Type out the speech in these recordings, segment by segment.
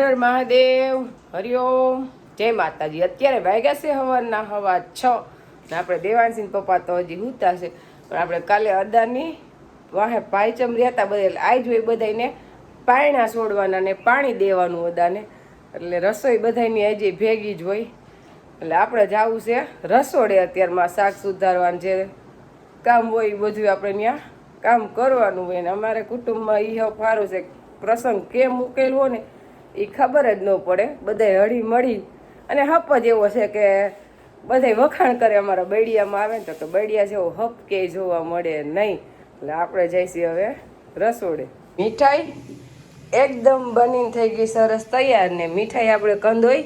હર મહાદેવ હરિઓમ જય માતાજી. અત્યારે વાગ્યા છે હવારના હવા છ. ને આપણે દેવાનસિંહ પપ્પા તો હજી હુતા છે. પણ આપણે કાલે અદાની વાહે ભાઈચમ રહેતા બધા. આજ હોય બધાને પાયણા છોડવાના ને પાણી દેવાનું અદાને. એટલે રસોઈ બધાની હજી ભેગી જ હોય. એટલે આપણે જવું છે રસોડે અત્યારમાં શાક સુધારવાનું જે કામ હોય એ બધું આપણે ત્યાં કામ કરવાનું હોય. ને અમારે કુટુંબમાં એ સારું છે. પ્રસંગ કેમ ઉકેલવો ને એ ખબર જ ન પડે. બધાય હળી મળી. અને હપ જ એવો છે કે બધાય વખાણ કરે. અમારા બૈડિયામાં આવે ને તો કે બૈડિયા જેવો હપ કે જોવા મળે નહીં. એટલે આપણે જઈશું હવે રસોડે. મીઠાઈ એકદમ બનીને થઈ ગઈ સરસ તૈયાર ને મીઠાઈ આપણે કંદોઈ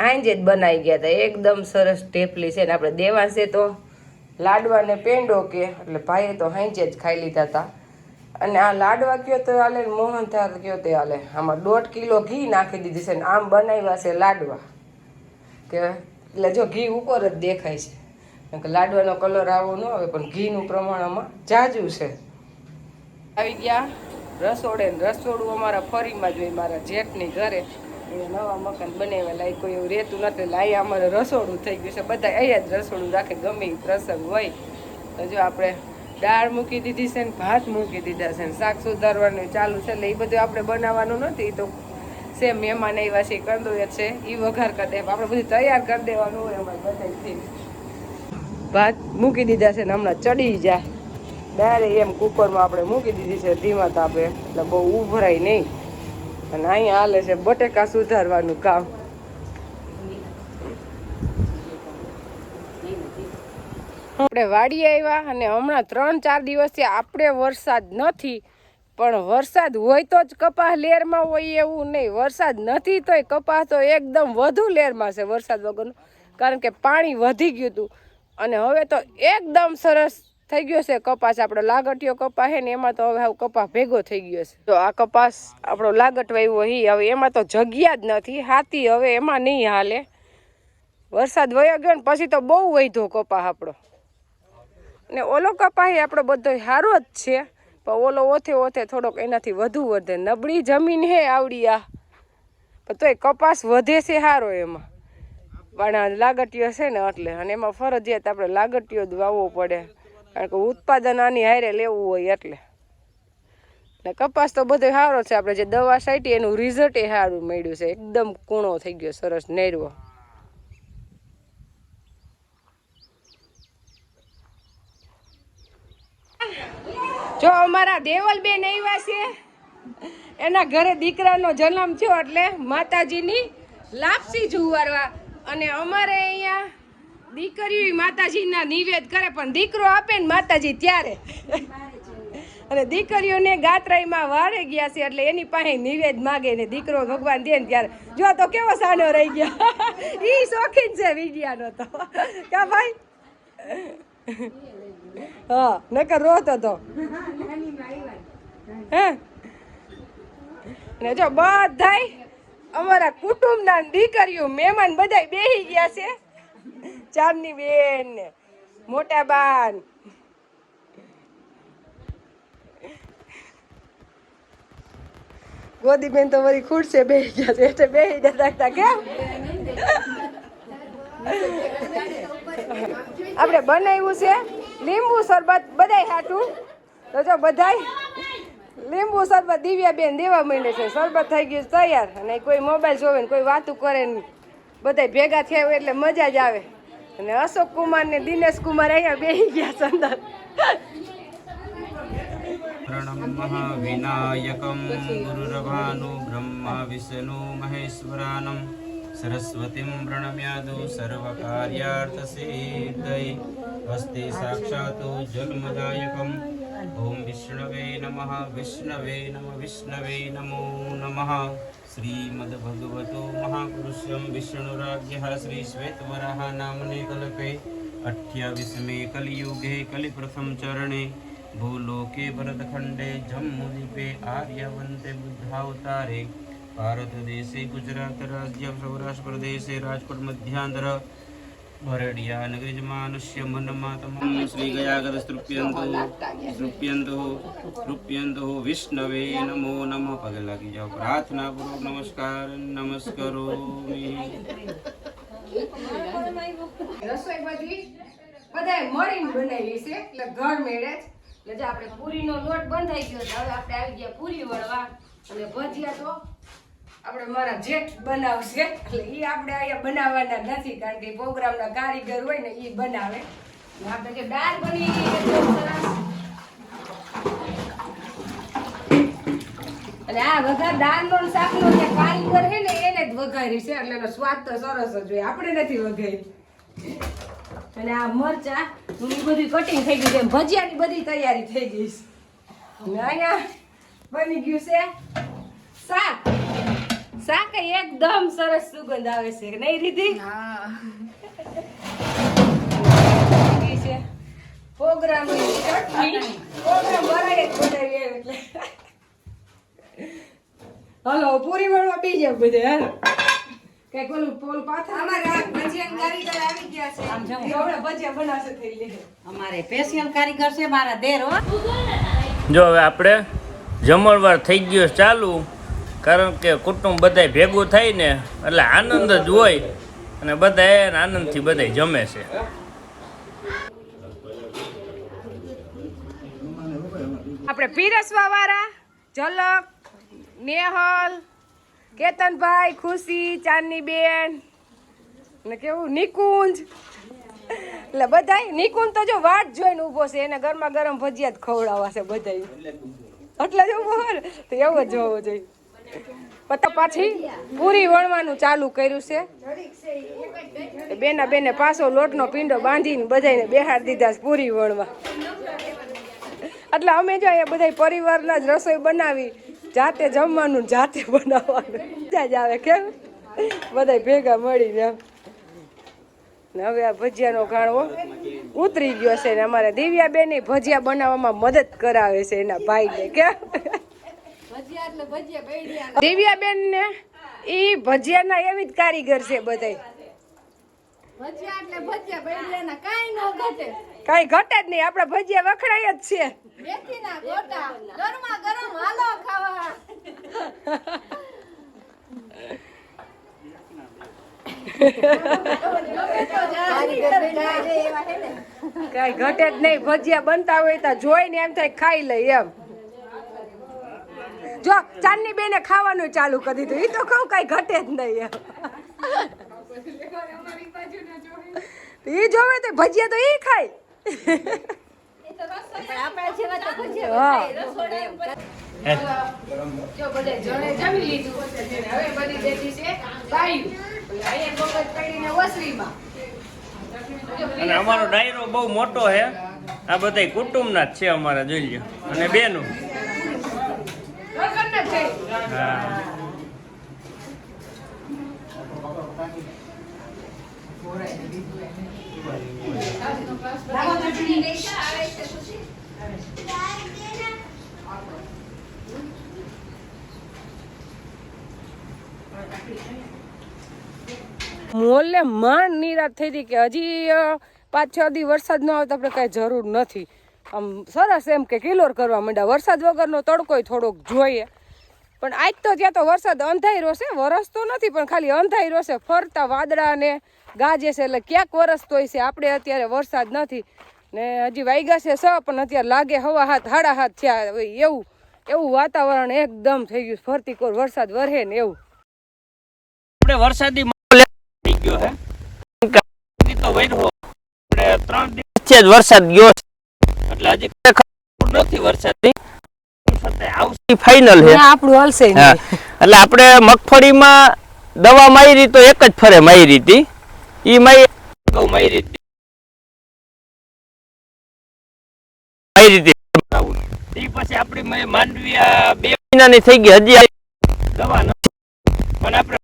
આંજે જ બનાવી ગયા હતા એકદમ સરસ ટેપલી છે ને આપણે દેવાશે તો લાડવા ને પેંડો કે, એટલે ભાઈએ તો હાંચે જ ખાઈ લીધા હતા અને આ લાડવા કયો તો હાલે મોહનથાળ કયો તે હાલે. આમાં દોઢ કિલો ઘી નાખી દીધી છે ને આમ બનાવ્યા છે લાડવા. કે એટલે જો ઘી ઉપર જ દેખાય છે. લાડવાનો કલર આવો ન આવે પણ ઘીનું પ્રમાણ આમાં જાજુ છે. આવી ગયા રસોડે રસોડું અમારા ફરીમાં જોઈએ મારા જેઠની ઘરે. એ નવા મકાન બનાવ્યા કોઈ એવું રહેતું નથી લાય અમારે રસોડું થઈ ગયું છે. બધા અહીંયા જ રસોડું રાખે ગમે પ્રસંગ હોય. તો જો આપણે દાળ મૂકી દીધી છે ને ભાત મૂકી દીધા છે ને શાક સુધારવાનું ચાલુ છે. એટલે એ બધું આપણે બનાવવાનું નથી. તો સેમ મહેમાન આવ્યા છે કંદોય છે. એ વઘાર કરી દે આપણે બધું તૈયાર કરી દેવાનું હોય અમારે બધાથી ભાત મૂકી દીધા છે ને હમણાં ચડી જાય. ડાયરે એમ કુકરમાં આપણે મૂકી દીધી છે, ધીમા તાપે. એટલે બહુ ઉભરાય નહીં. અને અહીંયા હાલે છે બટેકા સુધારવાનું કામ. આપણે વાડીએ આવ્યા અને હમણાં ત્રણ ચાર દિવસથી આપણે વરસાદ નથી, પણ વરસાદ હોય તો જ કપાસ લેરમાં હોય એવું નહીં. વરસાદ નથી તોય કપાસ તો એકદમ વધુ લેરમાં છે વરસાદ વગરનો, કારણ કે પાણી વધી ગયું હતું. અને હવે તો એકદમ સરસ થઈ ગયો છે કપાસ. આપણો લાગટીયો કપાસ છે ને એમાં તો હવે હવે કપાસ ભેગો થઈ ગયો છે. તો આ કપાસ આપણો લાગટ વાવ્યો હી હવે એમાં તો જગ્યા જ નથી, હાથી હવે એમાં નહીં હાલે. વરસાદ વયો ગયો ને પછી તો બહુ વધ્યો કપાસ આપણો. ને ઓલો કપાહી આપણો બધો સારો જ છે. પણ ઓલો ઓથે ઓથે થોડોક એનાથી વધુ વધે. નબળી જમીન હે આવડી આ પણ તોય કપાસ વધે છે સારો એમાં. પણ લાગટીઓ છે ને એટલે. અને એમાં ફરજિયાત આપણે લાગટીઓ જ વાવવો પડે. કારણ કે ઉત્પાદન આની હારે લેવું હોય એટલે. ને કપાસ તો બધો સારો છે. આપણે જે દવા સાઈટી એનું રિઝલ્ટ એ સારું મળ્યું છે. એકદમ કૂણો થઈ ગયો, સરસ નેરવો જો અમારા દેવલબેન આવ્યા છે, એના ઘરે દીકરાનો જન્મ થયો એટલે માતાજીની લાપસી જુવારવા. અને અમારે અહીંયા દીકરીઓ માતાજીના નિવેદ કરે, પણ દીકરો આપે ને માતાજી ત્યારે. અને દીકરીઓને ગાત્રાઈમાં વાળે ગયા છે, એટલે એની પાસે નિવેદ માગે ને દીકરો ભગવાન દે ને ત્યારે. જો તો કેવો સાનો રહી ગયો. ઈ શોખીન છે વિજયાનો તો. કા ભાઈ? હા, નકર રોતો તો હે? ને જો બધાય અમારા કુટુંબના દીકરીઓ, મહેમાન બધાય બેહી ગયા છે. ચાંદની બેન ને મોટા બાન. ગોદી બેન તો વળી ખુરશે બેહી ગયા છે. એટલે બેહી ગયા હતા કેમ? આપણે બનાવ્યું છે. લીંબુ શરબત બધાય હાટું તો જો બધાય લીંબુ શરબત દિવ્યાબેન દેવા માંડે છે શરબત થઈ ગયું છે તૈયાર અને કોઈ મોબાઈલ જોવે ને કોઈ વાતું કરે ને બધાય ભેગા થયા હોય એટલે મજા જ આવે અને અશોક કુમાર ને દિનેશ કુમાર અહીંયા બેસી ગયા છે અંદર प्रणमः विनायकं गुरुरभानु ब्रह्मा विष्णु સરસ્વતીમ પ્રણમ્યાદુ સર્વકાર્યાર્થસિદ્ધૈ હસ્તે સાક્ષાત જગમદાયકમ ઓમ વિષ્ણવે નમઃ વિષ્ણવે નમ વિષ્ણવે નમો નમઃ શ્રીમદ્ભગવતો મહાપુરુષમ વિષ્ણુરાજ્ય શ્રી શ્વેતવરાહ નામને કલ્પે અઠ્યાવીસમે કલિયુગે કલિપ્રથમ ચરણે ભૂલોકે ભરતખંડે જમ્મુદીપે આર્યવંતે બુદ્ધાવતારે અવતારે ભારતદેશે ગુજરાત રાજ્ય સૌરાષ્ટ્ર પ્રદેશે રાજકોટ મધ્યાંધ્ર ભરડિયા નગરીજમાં મનુષ્ય મનમાં તમામ શ્રી ગયાગત તૃપ્યંતો. તૃપ્યંતો તૃપ્યંતો, વિષ્ણવે નમો નમઃ. પગે લાગી જાઓ. પ્રાર્થના પૂર્વક નમસ્કાર, નમસ્કરો. રસોઈ બધી બધાય લોટ બંધાઈ ગયો હવે આપણે આવી ગયા પૂરી વળવા. અને ભજીયા તો આપણે મારા જેઠ બનાવશે. એટલે એ આપણે અહીંયા બનાવવાના નથી, કારણ કે પ્રોગ્રામના કારીગર હોય ને એ બનાવે. આપણે જે દાળ બની અને આ વઘાર દાળનો શાકનો જે કારીગર છે ને, એને જ વઘારી છે. એટલે એનો સ્વાદ તો સરસ જ હોય. આપણે નથી વઘારી. અને આ મરચા બધું કટિંગ થઈ ગયું છે. ભજીયાની બધી તૈયારી થઈ ગઈ છે. અહીંયા બની ગયું છે શાક. શાક એકદમ સરસ સુગંધ આવે છે નહીં રીધી? છે. પ્રોગ્રામ પ્રોગ્રામ બનાવી જ બનાવી એટલે. હલો પૂરી વળવા બીજે બધે હાલો. કંઈક ઓલું પોલ પાથર. અમારે ભજીયા કારીગર આવી ગયા છે. આમ હમણાં ભજીયા બનાવશે થઈ લે અમારે સ્પેશિયલ કારીગર છે મારા દેર હો. જો હવે આપણે જમણવાર થઈ ગયો ચાલુ. કારણ કે કુટુંબ બધાય ભેગું થાય ને, એટલે આનંદ જ હોય અને બધા આનંદથી બધાય જમે છે. આપણે પીરસવા વાળા, ઝલક, નેહલ, કેતનભાઈ, ખુશી, ચાંદની બેન ને કેવું, નિકુંજ. એટલે બધાય, નિકુંજ તો જો વાટ જોઈને ઊભો છે, એને ગરમા ગરમ ભજીયા જ ખવડાવવા છે બધાય. એટલે જ હોય તો એવો જ હોવો જોઈએ. પતા પાછી પૂરી વણવાનું ચાલુ કર્યું છે. બેના બેને પાછો લોટનો પીંડો બાંધીને બધાને બેહાડ દીધા પૂરી વણવા. એટલે અમે જો અહીંયા બધા પરિવારના જ રસોઈ બનાવી, જાતે જમવાનું, જાતે બનાવવાનું. મજા જ આવે કેમ? બધા ભેગા એમ. ને હવે આ ભજીયાનો ગાણવો ઉતરી ગયો છે ને અમારે દિવ્યાબેન ભજીયા બનાવવામાં મદદ કરાવે છે એના ભાઈને, કેમ? દિવ્યાબેન ને ઈ ભજીયાના એવી જ કારીગર છે બધાય. ભજીયા એટલે ભજીયા બૈડિયાના કાંઈ ઘટે. જ નહીં આપડે ભજીયા વખણાય જ છે. કાંઈ ઘટે જ નહીં ભજીયા બનતા હોય તો જોઈને એમ થાય ખાઈ લઈ એમ. જો ચાંદની બેને ખાવાનું ચાલુ કરી દીધું એ તો કહું કાંઈ ઘટે જ નહીં એ જોવે તો ભજીયા તો એ ખાય. અને અમારો ડાયરો બહુ મોટો છે આ બધા કુટુંબના જ છે અમારા, જોઈ લો અને બેનું. મોલને માંડ નિરાશ થઈ હતી કે હજી પાંચ છ દી વરસાદ ન આવે તો આપણે કાંઈ જરૂર નથી. આમ સરસ એમ કે કિલોર કરવા માંડ્યા. વરસાદ વગરનો તડકોય થોડોક જોઈએ. પણ આજ તો ત્યાં તો વરસાદ અંધાઈ છે વરસતો નથી, પણ ખાલી અંધાઈ છે. ફરતા વાદળા ને ગાજે છે, એટલે ક્યાંક વરસતોય છે. આપણે અત્યારે વરસાદ નથી. ને હજી વાઈગા છે સ, પણ અત્યારે લાગે હવા હાથ, હાડા હાથ થયા હોય એવું એવું વાતાવરણ એકદમ થઈ ગયું ફરતી કોર વરસાદ વરહે ને એવું. આપણે વરસાદી થઈ ગયો હે તો વૈરો આપણે ત્રણ દિવસ વરસાદ ગયો એટલે હજી ખરેખર નથી વરસાદની. આવશે ફાઇનલ છે. આપણું હલશે હા. એટલે આપણે મગફળીમાં દવા મારી તો એક જ ફરે મારી હતી. ઈ મારી મારી હતી. ઈ પછી આપણી માંડવી બે મહિનાની થઈ ગઈ હજી દવા ન પણ આપણે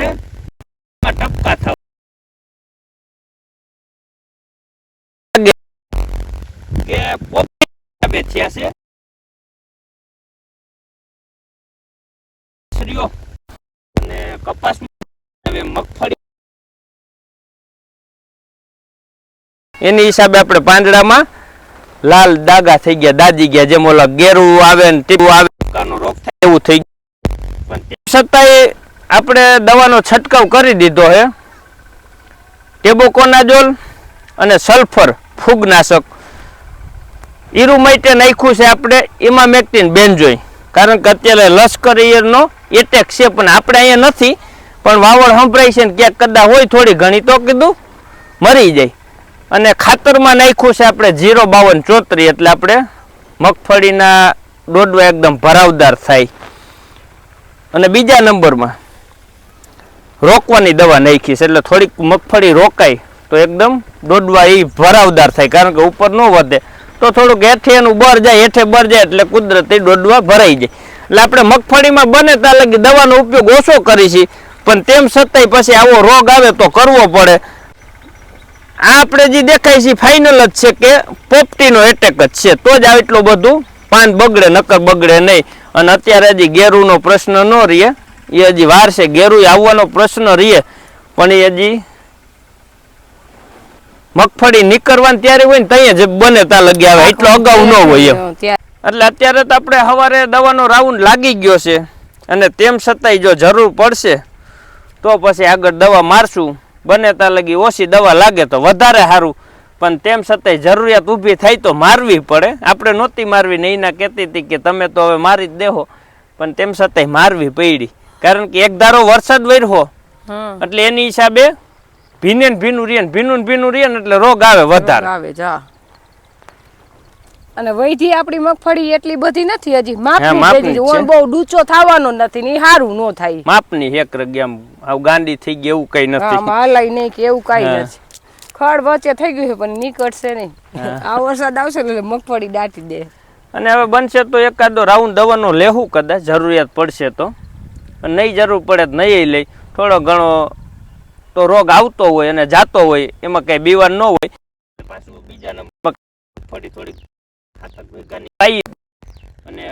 હે, ટપકા થવા કે પોતે છે? સ્ત્રીઓ અને કપાસ મગફળી. એની હિસાબે આપણે પાંદડામાં લાલ દાગા થઈ ગયા દાજી ગયા. જેમ ઓલા ગેરું આવે ને ટીપું આવે રોગ થાય. એવું થઈ ગયું. પણ છતાંય આપણે દવાનો છંટકાવ કરી દીધો હે. ટેબોકોનાજોલ અને સલ્ફર ફૂગનાશક. ઈરુ માટે નાખ્યું છે આપણે ઇમામેક્ટિન બેન્જોય કારણ કે અત્યારે લશ્કર ઈયરનો એટેક છે, પણ આપણે અહીંયા નથી. પણ વાવડ સંભળાય છે ને ક્યાંક કદાચ હોય થોડી ઘણી તો કીધું, મરી જાય. અને ખાતરમાં નાખ્યું છે આપણે જીરો બાવન ચોત્રી, એટલે આપણે મગફળીના દોડવા એકદમ ભરાવદાર થાય. અને બીજા નંબરમાં રોકવાની દવા નાખી છે, એટલે થોડીક મગફળી રોકાય તો એકદમ દોડવા એ ભરાવદાર થાય, કારણ કે ઉપર ન વધે. તો થોડુંક હેઠે એનું બર જાય, હેઠે બર જાય એટલે કુદરતી દોડવા ભરાઈ જાય. એટલે આપણે મગફળીમાં બને ત્યાં લગી દવાનો ઉપયોગ ઓછો કરી છીએ, પણ તેમ છતાંય પછી આવો રોગ આવે તો કરવો પડે. આ આપણે જે દેખાય છે ફાઇનલ જ છે કે પોપટીનો એટેક જ છે. તો જ આ એટલું બધું પાન બગડે, નકર બગડે નહીં. અને અત્યારે હજી ગેરુનો પ્રશ્ન ન રહે. એ હજી વાર છે ગેરુ આવવાનો પ્રશ્ન રહે. પણ એ હજી મગફળી નીકળવાની ત્યારે હોય ને ત્યાં જ બને ત્યાં લગી આવે. એટલો અગાઉ ન હોય એમ. એટલે અત્યારે તો આપણે સવારે દવાનો રાઉન્ડ લાગી ગયો છે અને તેમ છતાંય જો જરૂર પડશે તો પછી આગળ દવા મારશું. બને ત્યાં લગી ઓછી દવા લાગે તો વધારે સારું પણ તેમ છતાંય જરૂરિયાત ઊભી થાય તો મારવી પડે. આપણે નહોતી મારવી ને એના કહેતી હતી કે તમે તો હવે મારી જ દેહો. પણ તેમ છતાંય મારવી પડી કારણ કે એક ધારો વરસાદ વર્યો એટલે એની હિસાબે ભીને ને ભીનું ને ભીનું ને ભીનું ને એટલે રોગ આવે વધારે. આવે જા. અને વૈધી આપણી મગફળી એટલી બધી નથી હજી. માપની છે. બહુ ડૂચો થવાનો નથી ને હારું નો થાય. માપની એક રગી આવ ગાંડી થઈ ગઈ એવું કઈ નથી. આમાં હલાય નહીં કે એવું કઈ નથી. ખડ વચ્ચે થઈ ગયું છે પણ નીકળશે નહીં. આ વરસાદ આવશે એટલે મગફળી દાટી દે. અને હવે બનશે તો એકાદો રાઉન્ડ દવાનો લેવું કદાચ જરૂરિયાત પડશે તો. અને નહીં જરૂર પડે તો નહીં લઈ. થોડો ઘણો તો રોગ આવતો હોય અને જાતો હોય એમાં કઈ બીવાર ન હોય. પાછું બીજા નંબર થોડી થોડી ખાતર પાઈ. અને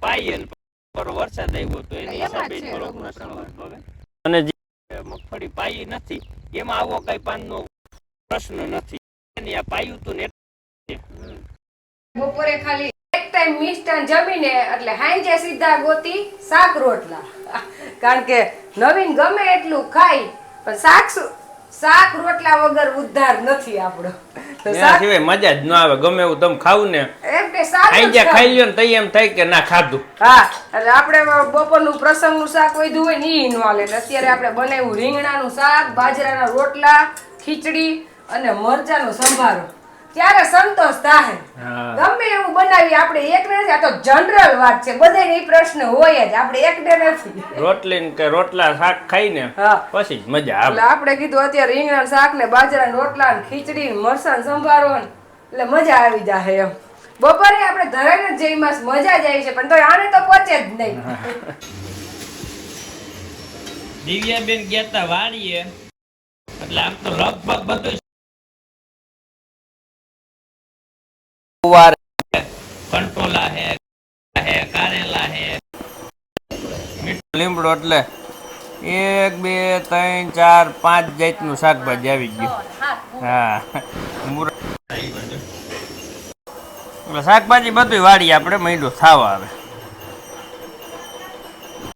પાઈ અને વરસાદ આવ્યો તો એની હિસાબે થોડોક પ્રશ્ન ઉદ્ભવે અને જે મગફળી પાઈ નથી. એમાં આવો કઈ પાનનો પ્રશ્ન નથી. એની આ પાયું તો ને બપોરે ખાલી એક ટાઈમ મિષ્ટાન જમીને એટલે હાંજે સીધા ગોતી શાક રોટલા. કારણ કે નવીન ગમે એટલું ખાય પણ શાક શાક રોટલા વગર ઉદ્ધાર નથી આપણો. સિવાય મજા જ ન આવે ગમે એવું તમે ખાવું ને એમ કે શાક જ ખાઈ ગયા ખાવું. ખાઈ લ્યો ને તઈ એમ થાય કે ના ખાધું. હા એટલે આપણે બપોરનું પ્રસંગનું શાક વધ્યું હોય ને ઈ ન હાલે. અત્યારે આપણે બનાવ્યું રીંગણાનું શાક બાજરાના રોટલા ખીચડી અને મરચાનો સંભારો. ત્યારે સંતોષ થાય બનાવી આપણે એક ને નથી આ તો જનરલ વાત છે. બધાને એ પ્રશ્ન હોય જ. આપણે એકને નથી. રોટલી ને કે રોટલા શાક ખાઈને. પછી જ મજા આવે. એટલે આપણે કીધું અત્યારે રીંગણા શાક ને બાજરાના રોટલા ને ખીચડી ને મરસાનો સંભારો ને એટલે મજા આવી જાય એમ. બપોરે આપણે ધરાઈને જ જઈ માસ મજા જ આવી છે પણ તો આને તો પહોંચે જ નહીં. દિવ્યાબેન ગયા તા વાડીએ. એટલે આમ તો લગભગ બધું કંટોલા હે હે, કારેલા હે. લીમડો એટલે એક, બે, ત્રણ, ચાર, પાંચ જાતનું શાકભાજી આવી ગયું. હા. શાકભાજી બધું વાળી આપણે મહિનો થાવા આવે.